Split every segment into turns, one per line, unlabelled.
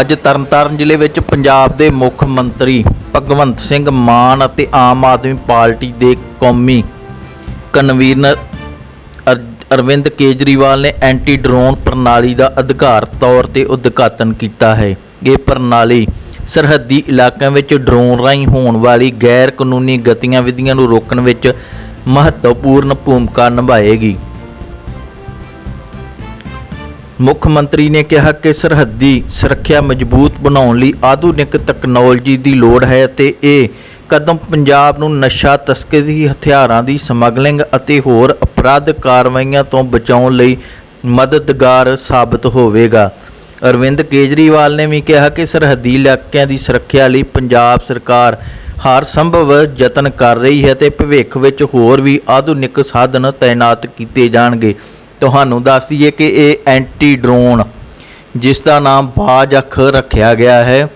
ਅੱਜ ਤਰਨਤਾਰਨ ਜ਼ਿਲ੍ਹੇ ਵਿੱਚ ਪੰਜਾਬ ਦੇ ਮੁੱਖ ਮੰਤਰੀ ਭਗਵੰਤ ਸਿੰਘ ਮਾਨ ਅਤੇ ਆਮ ਆਦਮੀ ਪਾਰਟੀ ਦੇ ਕੌਮੀ ਕਨਵੀਨਰ ਅਰ- ਅਰਵਿੰਦ ਕੇਜਰੀਵਾਲ ਨੇ ਐਂਟੀ ਡਰੋਨ ਪ੍ਰਣਾਲੀ ਦਾ ਅਧਿਕਾਰ ਤੌਰ ਤੇ ਉਦਘਾਟਨ ਕੀਤਾ ਹੈ। ਇਹ ਪ੍ਰਣਾਲੀ ਸਰਹੱਦੀ ਇਲਾਕਿਆਂ ਵਿੱਚ ਡਰੋਨ ਰਾਹੀਂ ਹੋਣ ਵਾਲੀ ਗੈਰ ਕਾਨੂੰਨੀ ਗਤੀਵਿਧੀਆਂ ਨੂੰ ਰੋਕਣ ਵਿੱਚ ਮਹੱਤਵਪੂਰਨ ਭੂਮਿਕਾ ਨਿਭਾਏਗੀ। ਮੁੱਖ ਮੰਤਰੀ ਨੇ ਕਿਹਾ ਕਿ ਸਰਹੱਦੀ ਸੁਰੱਖਿਆ ਮਜ਼ਬੂਤ ਬਣਾਉਣ ਲਈ ਆਧੁਨਿਕ ਤਕਨਾਲੋਜੀ ਦੀ ਲੋੜ ਹੈ ਅਤੇ ਇਹ ਕਦਮ ਪੰਜਾਬ ਨੂੰ ਨਸ਼ਾ ਤਸਕਰੀ ਹਥਿਆਰਾਂ ਦੀ ਸਮਗਲਿੰਗ ਅਤੇ ਹੋਰ ਅਪਰਾਧ ਕਾਰਵਾਈਆਂ ਤੋਂ ਬਚਾਉਣ ਲਈ ਮਦਦਗਾਰ ਸਾਬਤ ਹੋਵੇਗਾ। ਅਰਵਿੰਦ ਕੇਜਰੀਵਾਲ ਨੇ ਵੀ ਕਿਹਾ ਕਿ ਸਰਹੱਦੀ ਇਲਾਕਿਆਂ ਦੀ ਸੁਰੱਖਿਆ ਲਈ ਪੰਜਾਬ ਸਰਕਾਰ ਹਰ ਸੰਭਵ ਯਤਨ ਕਰ ਰਹੀ ਹੈ ਤੇ ਭਵਿੱਖ ਵਿੱਚ ਹੋਰ ਵੀ ਆਧੁਨਿਕ ਸਾਧਨ ਤਾਇਨਾਤ ਕੀਤੇ ਜਾਣਗੇ। ਤੁਹਾਨੂੰ ਦੱਸ ਦਈਏ ਕਿ ਇਹ ਐਂਟੀ ਡਰੋਨ ਜਿਸ ਦਾ ਨਾਮ ਬਾਜ ਅੱਖ ਰੱਖਿਆ ਗਿਆ ਹੈ,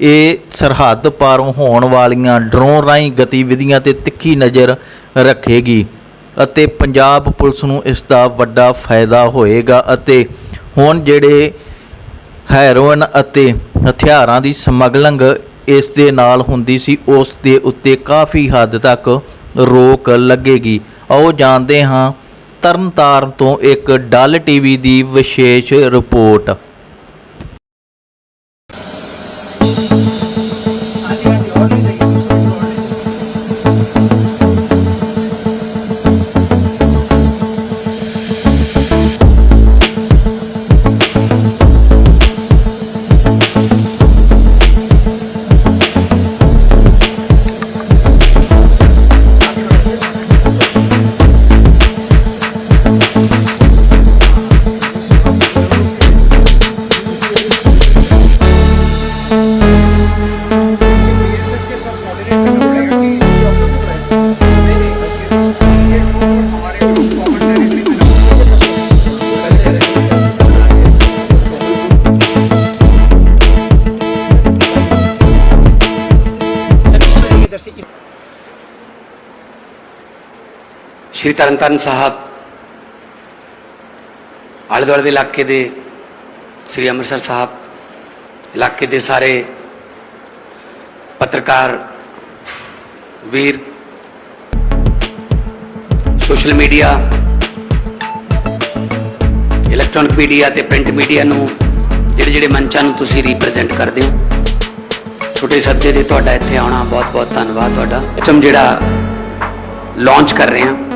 ਇਹ ਸਰਹੱਦ ਪਾਰੋਂ ਹੋਣ ਵਾਲੀਆਂ ਡਰੋਨ ਰਾਹੀਂ ਗਤੀਵਿਧੀਆਂ ਤੇ ਤਿੱਖੀ ਨਜ਼ਰ ਰੱਖੇਗੀ ਅਤੇ ਪੰਜਾਬ ਪੁਲਿਸ ਨੂੰ ਇਸ ਦਾ ਵੱਡਾ ਫਾਇਦਾ ਹੋਏਗਾ ਅਤੇ ਹੁਣ ਜਿਹੜੇ ਹੈਰੋਇਨ ਅਤੇ ਹਥਿਆਰਾਂ ਦੀ ਸਮਗਲਿੰਗ ਇਸ ਦੇ ਨਾਲ ਹੁੰਦੀ ਸੀ, ਉਸ ਦੇ ਉੱਤੇ ਕਾਫੀ ਹੱਦ ਤੱਕ ਰੋਕ ਲੱਗੇਗੀ। ਆਓ ਜਾਣਦੇ ਹਾਂ ਤਰਨਤਾਰਨ ਤੋਂ ਇੱਕ ਡੱਲ ਟੀਵੀ ਦੀ ਵਿਸ਼ੇਸ਼ ਰਿਪੋਰਟ।
ਸ਼੍ਰੀ ਤਰਨਤਾਰਨ ਸਾਹਿਬ ਆਲੇ ਦੁਆਲੇ ਦੇ ਇਲਾਕੇ ਦੇ ਸ਼੍ਰੀ ਅੰਮ੍ਰਿਤਸਰ ਸਾਹਿਬ ਇਲਾਕੇ ਦੇ ਸਾਰੇ ਪੱਤਰਕਾਰ ਵੀਰ ਸੋਸ਼ਲ ਮੀਡੀਆ ਇਲੈਕਟ੍ਰੋਨਿਕ ਮੀਡੀਆ ਤੇ ਪ੍ਰਿੰਟ ਮੀਡੀਆ ਨੂੰ ਜਿਹੜੇ ਜਿਹੜੇ ਮੰਚਾਂ ਨੂੰ ਤੁਸੀਂ ਰਿਪਰੈਜ਼ੈਂਟ ਕਰਦੇ ਹੋ ਛੋਟੇ ਸੱਦੇ ਦੇ ਤੁਹਾਡਾ ਇੱਥੇ ਆਉਣਾ ਬਹੁਤ ਬਹੁਤ ਧੰਨਵਾਦ ਤੁਹਾਡਾ ਸਿਸਟਮ ਜਿਹੜਾ ਲਾਂਚ ਕਰ ਰਹੇ ਹਾਂ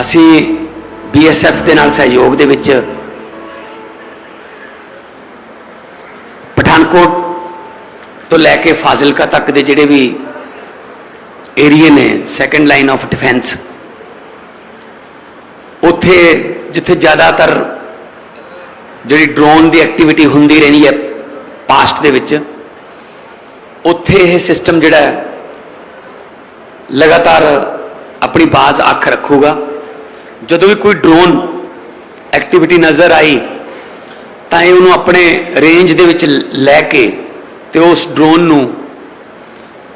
ਅਸੀਂ ਬੀਐਸਐਫ ਦੇ ਨਾਲ ਸਹਿਯੋਗ ਦੇ ਵਿੱਚ ਪਠਾਨਕੋਟ ਤੋਂ ਲੈ ਕੇ ਫਾਜ਼ਿਲਕਾ ਤੱਕ ਦੇ ਜਿਹੜੇ ਵੀ ਏਰੀਏ ਨੇ ਸੈਕੰਡ ਲਾਈਨ ਆਫ ਡਿਫੈਂਸ ਉੱਥੇ ਜਿੱਥੇ ਜ਼ਿਆਦਾਤਰ ਜਿਹੜੀ ਡਰੋਨ ਦੀ ਐਕਟੀਵਿਟੀ ਹੁੰਦੀ ਰਹਿੰਦੀ ਹੈ ਪਾਸਟ ਦੇ ਵਿੱਚ, ਉੱਥੇ ਇਹ ਸਿਸਟਮ ਜਿਹੜਾ ਲਗਾਤਾਰ ਆਪਣੀ ਬਾਜ਼ ਅੱਖ ਰੱਖੂਗਾ। ਜਦੋਂ ਵੀ ਕੋਈ ਡਰੋਨ ਐਕਟੀਵਿਟੀ ਨਜ਼ਰ ਆਈ, ਤਾਂ ਇਹ ਉਹਨੂੰ ਆਪਣੇ ਰੇਂਜ ਦੇ ਵਿੱਚ ਲੈ ਕੇ ਤੇ ਉਸ ਡਰੋਨ ਨੂੰ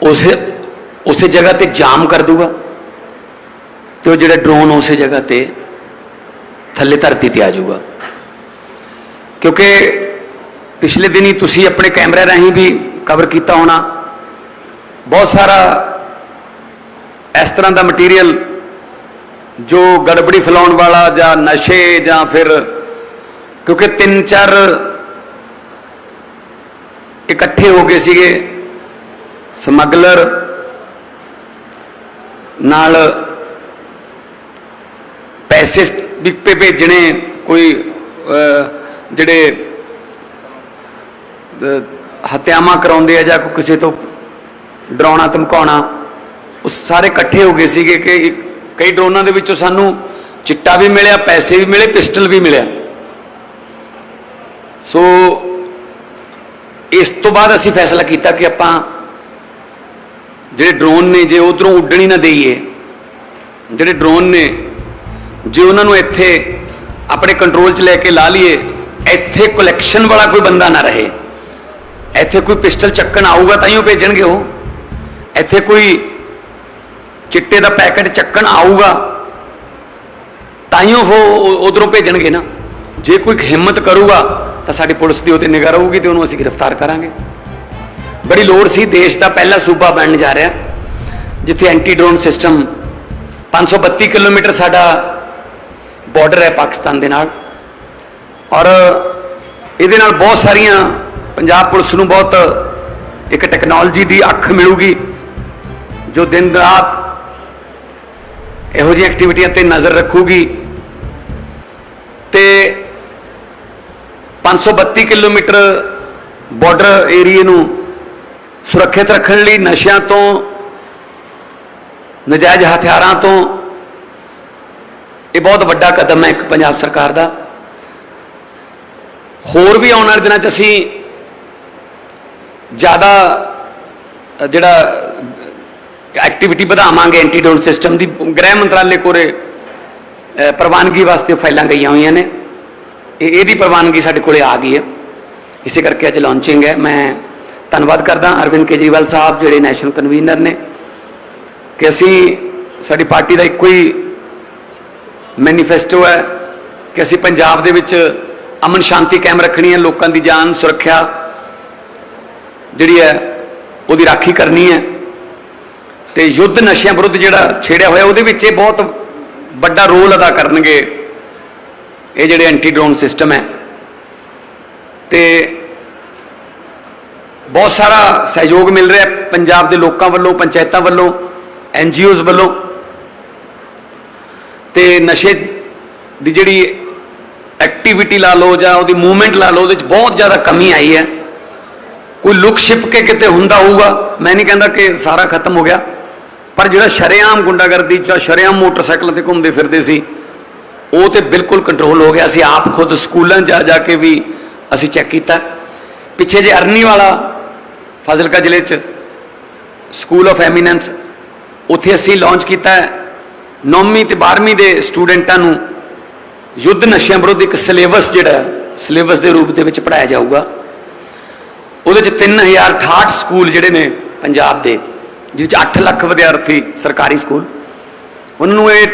ਉਸੇ ਉਸੇ ਜਗ੍ਹਾ ਤੇ ਜਾਮ ਕਰ ਦੂਗਾ ਤੇ ਉਹ ਜਿਹੜਾ ਡਰੋਨ ਉਸੇ ਜਗ੍ਹਾ ਤੇ ਥੱਲੇ ਧਰਤੀ ਤੇ ਆ ਜਾਊਗਾ। ਕਿਉਂਕਿ ਪਿਛਲੇ ਦਿਨੀ ਤੁਸੀਂ ਆਪਣੇ ਕੈਮਰੇ ਰਾਹੀਂ ਵੀ ਕਵਰ ਕੀਤਾ ਹੋਣਾ, ਬਹੁਤ ਸਾਰਾ ਇਸ ਤਰ੍ਹਾਂ ਦਾ ਮਟੀਰੀਅਲ ਜੋ ਗੜਬੜੀ ਫੈਲਾਉਣ ਵਾਲਾ ਜਾਂ ਨਸ਼ੇ ਜਾਂ ਫਿਰ ਕਿਉਂਕਿ ਤਿੰਨ ਚਾਰ ਇਕੱਠੇ ਹੋ ਗਏ ਸੀਗੇ ਸਮਗਲਰ ਨਾਲ ਪੈਸੇ ਵੀ ਭੇਜਣੇ ਕੋਈ ਜਿਹੜੇ ਅਹ, ਹੱਤਿਆਵਾਂ ਕਰਾਉਂਦੇ ਆ ਜਾਂ ਕਿਸੇ ਤੋਂ ਡਰਾਉਣਾ ਧਮਕਾਉਣਾ ਉਹ ਸਾਰੇ ਇਕੱਠੇ ਹੋ ਗਏ ਸੀਗੇ ਕਿ ਇੱਕ- ਕਈ ਡਰੋਨਾਂ ਦੇ ਵਿੱਚੋਂ ਸਾਨੂੰ ਚਿੱਟਾ ਵੀ ਮਿਲਿਆ, ਪੈਸੇ ਵੀ ਮਿਲੇ, ਪਿਸਟਲ ਵੀ ਮਿਲਿਆ। ਸੋ ਇਸ ਤੋਂ ਬਾਅਦ ਅਸੀਂ ਫੈਸਲਾ ਕੀਤਾ ਕਿ ਆਪਾਂ ਜਿਹੜੇ ਡਰੋਨ ਨੇ ਜੇ ਉਧਰੋਂ ਉੱਡਣੀ ਨਾ ਦੇਈਏ, ਜਿਹੜੇ ਡਰੋਨ ਨੇ ਜੇ ਉਹਨਾਂ ਨੂੰ ਇੱਥੇ ਆਪਣੇ ਕੰਟਰੋਲ 'ਚ ਲੈ ਕੇ ਲਾ ਲਈਏ, ਇੱਥੇ ਕਲੈਕਸ਼ਨ ਵਾਲਾ ਕੋਈ ਬੰਦਾ ਨਾ ਰਹੇ। ਇੱਥੇ ਕੋਈ ਪਿਸਟਲ ਚੱਕਣ ਆਊਗਾ ਤਾਂ ਹੀ ਉਹ ਭੇਜਣਗੇ ਉਹ। ਇੱਥੇ ਕੋਈ ਚਿੱਟੇ ਦਾ ਪੈਕੇਟ ਚੱਕਣ ਆਊਗਾ ਤਾਂ ਉਹ ਉਧਰੋਂ ਭੇਜਣਗੇ ਨਾ। ਜੇ ਕੋਈ ਹਿੰਮਤ ਕਰੂਗਾ, ਤਾਂ ਸਾਡੀ ਪੁਲਿਸ ਦੀ ਉਹਤੇ ਨਿਗਾਹ ਰਹੂਗੀ ਤੇ ਉਹਨੂੰ ਅਸੀਂ ਗ੍ਰਿਫਤਾਰ ਕਰਾਂਗੇ। ਬੜੀ ਲੋੜ ਸੀ, ਦੇਸ਼ ਦਾ ਪਹਿਲਾ ਸੂਬਾ ਬਣਨ ਜਾ ਰਿਹਾ, ਜਿੱਥੇ ਐਂਟੀ ਡਰੋਨ ਸਿਸਟਮ 532 ਕਿਲੋਮੀਟਰ ਸਾਡਾ ਬਾਰਡਰ ਹੈ ਪਾਕਿਸਤਾਨ ਦੇ ਨਾਲ। ਔਰ ਇਹਦੇ ਨਾਲ ਬਹੁਤ ਸਾਰੀਆਂ ਪੰਜਾਬ ਪੁਲਿਸ ਨੂੰ ਬਹੁਤ ਇੱਕ ਟੈਕਨੋਲੋਜੀ ਦੀ ਅੱਖ ਮਿਲੂਗੀ, ਜੋ ਦਿਨ ਰਾਤ ਇਹੋ ਜਿਹੀ ਐਕਟੀਵਿਟੀਆਂ ਤੇ ਨਜ਼ਰ ਰੱਖੂਗੀ। ਤੇ 532 ਕਿਲੋਮੀਟਰ ਬਾਰਡਰ ਏਰੀਏ ਨੂੰ ਸੁਰੱਖਿਅਤ ਰੱਖਣ ਲਈ ਨਸ਼ਿਆਂ ਤੋਂ, ਨਜਾਇਜ਼ ਹਥਿਆਰਾਂ ਤੋਂ ਇਹ ਬਹੁਤ ਵੱਡਾ ਕਦਮ ਹੈ ਇੱਕ ਪੰਜਾਬ ਸਰਕਾਰ ਦਾ। ਹੋਰ ਵੀ ਆਉਣ ਵਾਲੇ ਦਿਨਾਂ 'ਚ ਅਸੀਂ ਜ਼ਿਆਦਾ ਜਿਹੜਾ ਐਕਟੀਵਿਟੀ ਵਧਾਵਾਂਗੇ ਐਂਟੀ ਸਿਸਟਮ ਦੀ, ਗ੍ਰਹਿ ਮੰਤਰਾਲੇ ਕੋਲੇ ਪ੍ਰਵਾਨਗੀ ਵਾਸਤੇ ਫਾਈਲਾਂ ਗਈਆਂ ਹੋਈਆਂ ਨੇ। ਇਹ, ਇਹਦੀ ਪ੍ਰਵਾਨਗੀ ਸਾਡੇ ਕੋਲੇ ਆ ਗਈ ਹੈ। ਇਸੇ ਕਰਕੇ ਅੱਜ ਲਾਂਚਿੰਗ ਹੈ। ਮੈਂ ਧੰਨਵਾਦ ਕਰਦਾ ਅਰਵਿੰਦ ਕੇਜਰੀਵਾਲ ਸਾਹਿਬ, ਜਿਹੜੇ ਨੈਸ਼ਨਲ ਕਨਵੀਨਰ ਨੇ, ਕਿ ਅਸੀਂ ਸਾਡੀ ਪਾਰਟੀ ਦਾ ਇੱਕੋ ਹੀ ਮੈਨੀਫੈਸਟੋ ਹੈ ਕਿ ਅਸੀਂ ਪੰਜਾਬ ਦੇ ਵਿੱਚ ਅਮਨ ਸ਼ਾਂਤੀ ਕਾਇਮ ਰੱਖਣੀ ਹੈ, ਲੋਕਾਂ ਦੀ ਜਾਨ ਸੁਰੱਖਿਆ ਜਿਹੜੀ ਹੈ, ਉਹਦੀ ਰਾਖੀ ਕਰਨੀ ਹੈ। ਤੇ ਯੁੱਧ ਨਸ਼ਿਆਂ ਵਿਰੁੱਧ ਜਿਹੜਾ ਛੇੜਿਆ ਹੋਇਆ, ਉਹਦੇ ਵਿੱਚ ਇਹ ਬਹੁਤ ਵੱਡਾ ਰੋਲ ਅਦਾ ਕਰਨਗੇ। ਇਹ ਜਿਹੜੇ ਐਂਟੀ ਡਰੋਨ ਸਿਸਟਮ ਹੈ। ਤੇ ਬਹੁਤ ਸਾਰਾ ਸਹਿਯੋਗ ਮਿਲ ਰਿਹਾ ਪੰਜਾਬ ਦੇ ਲੋਕਾਂ ਵੱਲੋਂ, ਪੰਚਾਇਤਾਂ ਵੱਲੋਂ ਐਨਜੀਓਜ਼ ਵੱਲੋਂ। ਤੇ ਨਸ਼ੇ ਦੀ ਜਿਹੜੀ ਐਕਟੀਵਿਟੀ ਲਾ ਲਓ ਜਾਂ ਉਹਦੀ ਮੂਵਮੈਂਟ ਲਾ ਲਓ, ਉਹਦੇ ਵਿੱਚ ਬਹੁਤ ਜ਼ਿਆਦਾ ਕਮੀ ਆਈ ਹੈ। ਕੋਈ ਲੁਕ ਛਿਪ ਕੇ ਕਿਤੇ ਹੁੰਦਾ ਹੋਊਗਾ, ਮੈਂ ਨਹੀਂ ਕਹਿੰਦਾ ਕਿ ਸਾਰਾ ਖਤਮ ਹੋ ਗਿਆ। ਪਰ ਜਿਹੜਾ ਸ਼ਰੇਆਮ ਗੁੰਡਾਗਰਦੀ ਜਾਂ ਸ਼ਰੇਆਮ ਮੋਟਰਸਾਈਕਲਾਂ ਤੇ ਘੁੰਮਦੇ ਫਿਰਦੇ ਸੀ, ਉਹ ਤੇ ਬਿਲਕੁਲ ਕੰਟਰੋਲ ਹੋ ਗਿਆ ਅਸੀਂ ਆਪ ਖੁਦ ਸਕੂਲਾਂ 'ਚ ਜਾ ਜਾ ਕੇ ਵੀ ਅਸੀਂ ਚੈੱਕ ਕੀਤਾ। ਪਿੱਛੇ ਜੇ ਅਰਨੀ ਵਾਲਾ ਫਾਜ਼ਿਲਕਾ ਜ਼ਿਲ੍ਹੇ 'ਚ ਸਕੂਲ ਆਫ ਐਮੀਨੈਂਸ ਉੱਥੇ ਅਸੀਂ ਲਾਂਚ ਕੀਤਾ ਹੈ। 9ਵੀਂ ਤੇ 12ਵੀਂ ਦੇ ਸਟੂਡੈਂਟਾਂ ਨੂੰ ਯੁੱਧ ਨਸ਼ਿਆਂ ਵਿਰੁੱਧ ਇੱਕ ਸਿਲੇਬਸ ਜਿਹੜਾ ਸਿਲੇਬਸ ਦੇ ਰੂਪ ਦੇ ਵਿੱਚ ਪੜਾਇਆ ਜਾਊਗਾ। ਉਹਦੇ ਚ 3068 ਸਕੂਲ ਜਿਹੜੇ ਨੇ ਪੰਜਾਬ ਦੇ। ਜਿਹਦੇ ਚ 8 ਲੱਖ ਵਿਦਿਆਰਥੀ ਸਰਕਾਰੀ ਸਕੂਲ, ਉਹਨਾਂ ਨੂੰ ਇਹ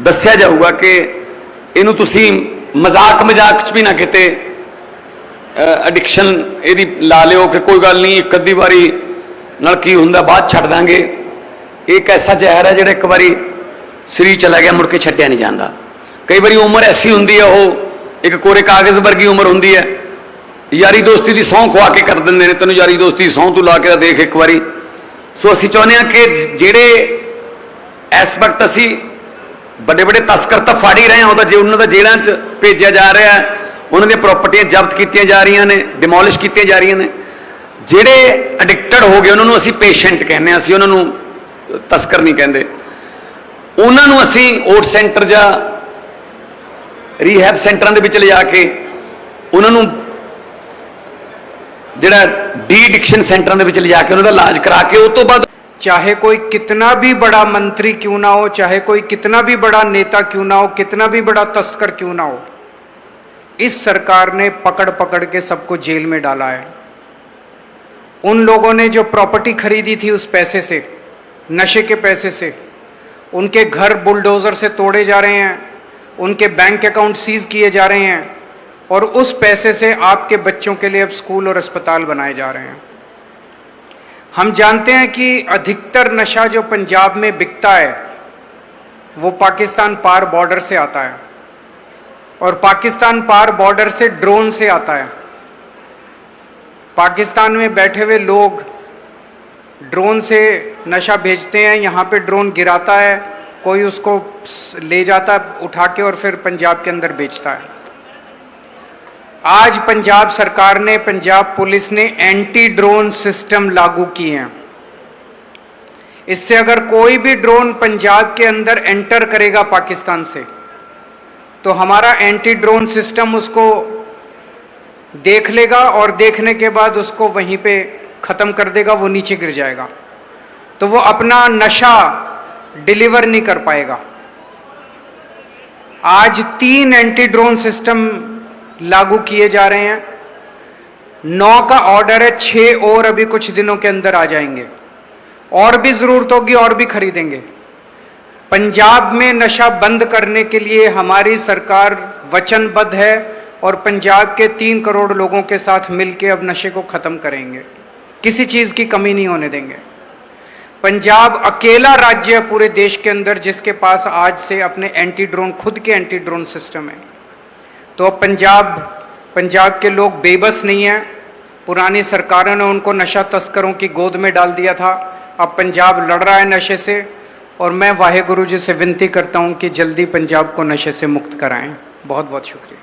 ਦੱਸਿਆ ਜਾਊਗਾ ਕਿ ਇਹਨੂੰ ਤੁਸੀਂ ਮਜ਼ਾਕ ਮਜ਼ਾਕ ਚ ਵੀ ਨਾ ਕਿਤੇ ਐਡਿਕਸ਼ਨ ਇਹਦੀ ਲਾ ਲਿਓ ਕਿ ਕੋਈ ਗੱਲ ਨਹੀਂ, ਇੱਕ ਅੱਧੀ ਵਾਰੀ ਨਾਲ ਕੀ ਹੁੰਦਾ, ਬਾਅਦ ਛੱਡ ਦਾਂਗੇ। ਇਹ ਇੱਕ ਐਸਾ ਜ਼ਹਿਰ ਹੈ ਜਿਹੜਾ ਇੱਕ ਵਾਰੀ ਸਰੀਰ ਚਲਾ ਗਿਆ, ਮੁੜ ਕੇ ਛੱਡਿਆ ਨਹੀਂ ਜਾਂਦਾ। ਕਈ ਵਾਰੀ ਉਮਰ ਐਸੀ ਹੁੰਦੀ ਹੈ, ਉਹ ਇੱਕ ਕੋਰੇ ਕਾਗਜ਼ ਵਰਗੀ ਉਮਰ ਹੁੰਦੀ ਹੈ। ਯਾਰੀ ਦੋਸਤੀ ਦੀ ਸਹੁੰ ਖਵਾ ਕੇ ਕਰ ਦਿੰਦੇ ਨੇ, ਤੈਨੂੰ ਯਾਰੀ ਦੋਸਤੀ ਦੀ ਸਹੁੰ ਤੂੰ ਲਾ ਕੇ ਤਾਂ ਦੇਖ ਇੱਕ ਵਾਰੀ। ਸੋ ਅਸੀਂ ਚਾਹੁੰਦੇ ਹਾਂ ਕਿ ਜਿਹੜੇ ਇਸ ਵਕਤ ਅਸੀਂ ਵੱਡੇ ਵੱਡੇ ਤਸਕਰ ਤਾਂ ਫਾੜੀ ਰਹੇ ਹਾਂ ਉਹਦਾ ਜੇ ਉਹਨਾਂ ਦਾ ਜੇਲ੍ਹਾਂ 'ਚ ਭੇਜਿਆ ਜਾ ਰਿਹਾ ਹੈ, ਉਹਨਾਂ ਦੀਆਂ ਪ੍ਰਾਪਰਟੀਆਂ ਜ਼ਬਤ ਕੀਤੀਆਂ ਜਾ ਰਹੀਆਂ ਨੇ ਡਿਮੋਲਿਸ਼ ਕੀਤੀਆਂ ਜਾ ਰਹੀਆਂ ਨੇ, ਜਿਹੜੇ ਐਡਿਕਟਡ ਹੋ ਗਏ, ਉਹਨਾਂ ਨੂੰ ਅਸੀਂ ਪੇਸ਼ੈਂਟ ਕਹਿੰਦੇ ਹਾਂ, ਅਸੀਂ ਉਹਨਾਂ ਨੂੰ ਤਸਕਰ ਨਹੀਂ ਕਹਿੰਦੇ। ਉਹਨਾਂ ਨੂੰ ਅਸੀਂ ਓਟ ਸੈਂਟਰ ਜਾਂ ਰੀਹੈਬ ਸੈਂਟਰਾਂ ਦੇ ਵਿੱਚ ਲਿਜਾ ਕੇ, ਉਹਨਾਂ ਨੂੰ ਜਿਹੜਾ ਡੀ ਐਡਿਕਸ਼ਨ ਸੈਂਟਰਾਂ ਦੇ ਵਿੱਚ ਲਿਜਾ ਕੇ ਉਹਨਾਂ ਦਾ ਇਲਾਜ ਕਰਾ ਕੇ ਉਸ ਤੋਂ ਬਾਅਦ
चाहे कोई कितना भी बड़ा मंत्री क्यों ना हो चाहे कोई कितना भी बड़ा नेता क्यों ना हो कितना भी बड़ा तस्कर क्यों ना हो इस सरकार ने पकड़ पकड़ के सबको जेल में डाला है उन लोगों ने जो प्रॉपर्टी खरीदी थी उस पैसे से नशे के पैसे से उनके घर बुलडोज़र से तोड़े जा रहे हैं उनके बैंक अकाउंट सीज किए जा रहे हैं और उस पैसे से आपके बच्चों के लिए अब स्कूल और अस्पताल बनाए जा रहे हैं। हम जानते हैं कि अधिकतर नशा जो पंजाब में बिकता है, वो पाकिस्तान पार बॉर्डर से आता है और पाकिस्तान पार बॉर्डर से ड्रोन से आता है। पाकिस्तान में बैठे हुए लोग ड्रोन से नशा भेजते हैं, यहाँ पे ड्रोन गिराता है, कोई उसको ले जाता है उठा के और फिर पंजाब के अंदर बेचता है। आज पंजाब सरकार ने, पंजाब पुलिस ने एंटी ड्रोन सिस्टम लागू किए हैं। इससे अगर कोई भी ड्रोन पंजाब के अंदर एंटर करेगा पाकिस्तान से तो हमारा एंटी ड्रोन सिस्टम उसको देख लेगा और देखने के बाद उसको वहीं पे ख़त्म कर देगा, वो नीचे गिर जाएगा। तो वो अपना नशा डिलीवर नहीं कर पाएगा। आज तीन एंटी ड्रोन सिस्टम लागू किए जा रहे हैं। नौ का ऑर्डर है, छह और अभी कुछ दिनों के अंदर आ जाएँगे। और भी ज़रूरत होगी, और भी खरीदेंगे। पंजाब में नशा बंद करने के लिए हमारी सरकार वचनबद्ध है और पंजाब के तीन करोड़ लोगों के साथ मिलकर अब नशे को खत्म करेंगे। किसी चीज़ की कमी नहीं होने देंगे। पंजाब अकेला राज्य है पूरे देश के अंदर जिसके पास आज से अपने एंटी ड्रोन खुद के एंटी ड्रोन सिस्टम है। तो अब पंजाब पंजाब के लोग बेबस नहीं हैं। पुरानी सरकारों ने उनको नशा तस्करों की गोद में डाल दिया था। अब पंजाब लड़ रहा है नशे से और मैं वाहे गुरु जी से विनती करता हूँ कि जल्दी पंजाब को नशे से मुक्त कराएँ। बहुत बहुत शुक्रिया।